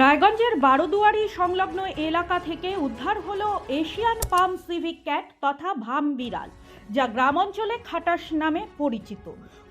রায়গঞ্জের বারোদুয়ারি সংলগ্ন এলাকা থেকে উদ্ধার হলো এশিয়ান পাম সিভিক ক্যাট তথা ভাম বিড়াল, যা গ্রাম অঞ্চলে খাটাস নামে পরিচিত।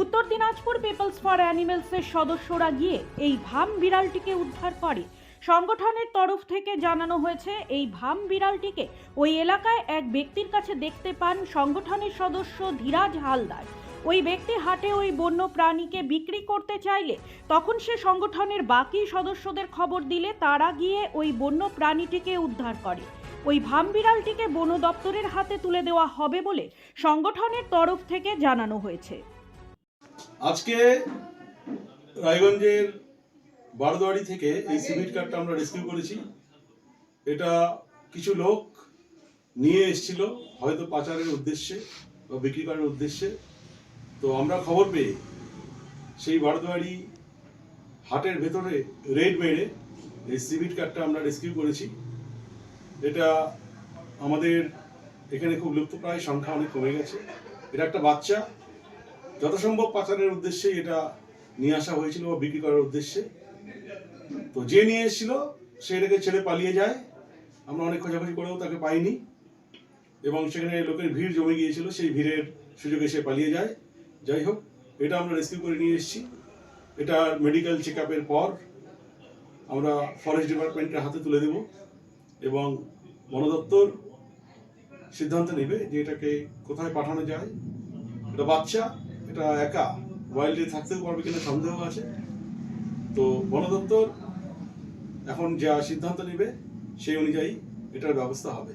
উত্তর দিনাজপুর পিপলস ফর অ্যানিমেলসের সদস্যরা গিয়ে এই ভাম বিড়ালটিকে উদ্ধার করে। সংগঠনের তরফ থেকে জানানো হয়েছে, এই ভাম বিড়ালটিকে ওই এলাকায় এক ব্যক্তির কাছে দেখতে পান সংগঠনের সদস্য ধীরাজ হালদার। ওই ব্যক্তি হাটে ওই বন্য প্রাণীকে বিক্রি করতে চাইলে তখন সে সংগঠনের বাকি সদস্যদের খবর দিলে তারা গিয়ে ওই বন্য প্রাণীটিকে উদ্ধার করে। ওই ভাম বিড়ালটিকে বন দপ্তরের হাতে তুলে দেওয়া হবে বলে সংগঠনের তরফ থেকে জানানো হয়েছে। আজকে রায়গঞ্জের বারোদুয়ারি থেকে এই সিভিট কার্ডটা আমরা রেস্কিউ করেছি। এটা কিছু লোক নিয়ে এসেছিল, হয়তো পাচারের উদ্দেশ্যে বা বিক্রি করার উদ্দেশ্যে। তো আমরা খবর পেয়ে সেই বারোদুয়ারি হাটের ভেতরে রেড মেরে এই সিভিট কার্ডটা আমরা রেস্কিউ করেছি। এটা আমাদের এখানে খুব লুপ্তপ্রায় সংখ্যা অনেক কমে গেছে। এটা একটা বাচ্চা। যত সম্ভব পাচারের উদ্দেশ্যে এটা নিয়ে আসা হয়েছিল বা বিক্রি করার উদ্দেশ্যে। তো যে নিয়ে এসেছিল, সে এটাকে ছেড়ে পালিয়ে যায়। আমরা অনেক খোঁজাখুঁজি করেও তাকে পাইনি। এবং সেখানে লোকের ভিড় জমে গিয়েছিল, সেই ভিড়ের সুযোগে সে পালিয়ে যায়। যাই হোক, এটা আমরা রেস্কিউ করে নিয়ে এসেছি। এটা মেডিকেল চেক পর আমরা ফরেস্ট ডিপার্টমেন্টের হাতে তুলে দেব এবং বন দপ্তর সিদ্ধান্ত নেবে যে এটাকে কোথায় পাঠানো যায়। এটা বাচ্চা, এটা একা ওয়াইল্ডে থাকতেও পারবে কিনা সন্দেহ আছে। তো বন দপ্তর এখন যা সিদ্ধান্ত নেবে সেই অনুযায়ী এটার ব্যবস্থা হবে।